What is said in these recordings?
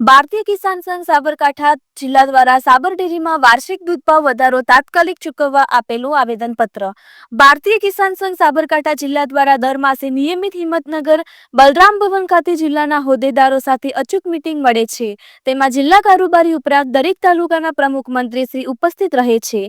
ભારતીય કિસાન સંઘ સાબરકાંઠા જિલ્લા દ્વારા સાબર ડેરીમાં વાર્ષિક દૂધ ભાવ વધારો તાત્કાલિક ચૂકવવા આપેલું આવેદનપત્ર. ભારતીય કિસાન સંઘ સાબરકાંઠા જિલ્લા દ્વારા દર માસે નિયમિત હિંમતનગર, બલરામ ભવન ખાતે જિલ્લાના હોદ્દેદારો સાથે અચૂક મીટિંગ મળે છે. તેમાં જિલ્લા કારોબારી ઉપરાંત દરેક તાલુકાના પ્રમુખ મંત્રી શ્રી ઉપસ્થિત રહે છે.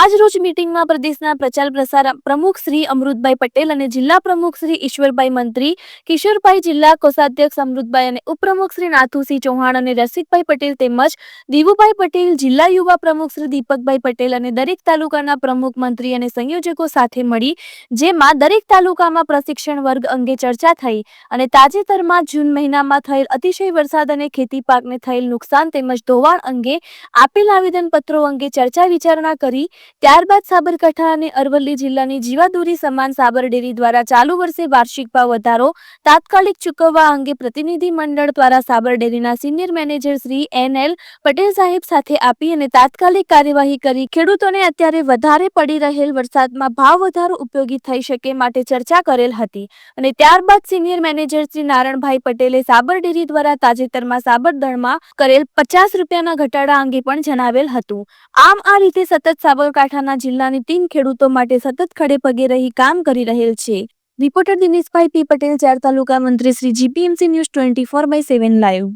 આજ રોજ મિટિંગમાં પ્રદેશના પ્રચાર પ્રસાર પ્રમુખ શ્રી અમૃતભાઈ પટેલ અને જિલ્લા પ્રમુખ શ્રી ઈશ્વરભાઈ મંત્રી, કિશોરભાઈ જિલ્લા કોષાધ્યક્ષ અમૃતભાઈ અને ઉપપ્રમુખ શ્રી નાથુસિંહ ચૌહાણ અને રસિકભાઈ પટેલ તેમજ દીવુભાઈ પટેલ, જિલ્લા યુવા પ્રમુખ શ્રી દીપકભાઈ પટેલ અને દરેક તાલુકાના પ્રમુખ, મંત્રી અને સંયોજકો સાથે મળી, જેમાં દરેક તાલુકામાં પ્રશિક્ષણ વર્ગ અંગે ચર્ચા થઈ અને તાજેતરમાં જૂન મહિનામાં થયેલ અતિશય વરસાદ અને ખેતી પાકને થયેલ નુકસાન તેમજ ધોવાણ અંગે આપેલ આવેદનપત્રો અંગે ચર્ચા વિચારણા કરી, ત્યારબાદ સાબરકાંઠા અને અરવલ્લી જિલ્લાની જીવાદોરી સમાન સાબર ડેરી દ્વારા ચાલુ વર્ષે વાર્ષિક ભાવ વધારો તાત્કાલિક ચૂકવવા અંગે પ્રતિનિધિ મંડળ દ્વારા સાબર ડેરીના senior manager Shri N L Patel સાહેબ સાથે આપી અને તાત્કાલિક કાર્યવાહી કરી. ખેડૂતોને અત્યારે વધારે પડી રહેલ વરસાદમાં ભાવ વધારો ઉપયોગી થઈ શકે માટે ચર્ચા કરેલ હતી અને ત્યારબાદ સિનિયર મેનેજર શ્રી નારણભાઈ પટેલે સાબર ડેરી દ્વારા તાજેતરમાં સાબર દળમાં કરેલ પચાસ રૂપિયાના ઘટાડા અંગે પણ જણાવેલ હતું. આમ આ રીતે સતત સાબરકાંઠાના જિલ્લાની ટીમ ખેડૂતો માટે સતત ખડે પગે રહી કામ કરી રહેલ છે. રિપોર્ટર દિનેશભાઈ પી પટેલ, ચાર તાલુકા મંત્રી Shri GPMC news twenty four by seven live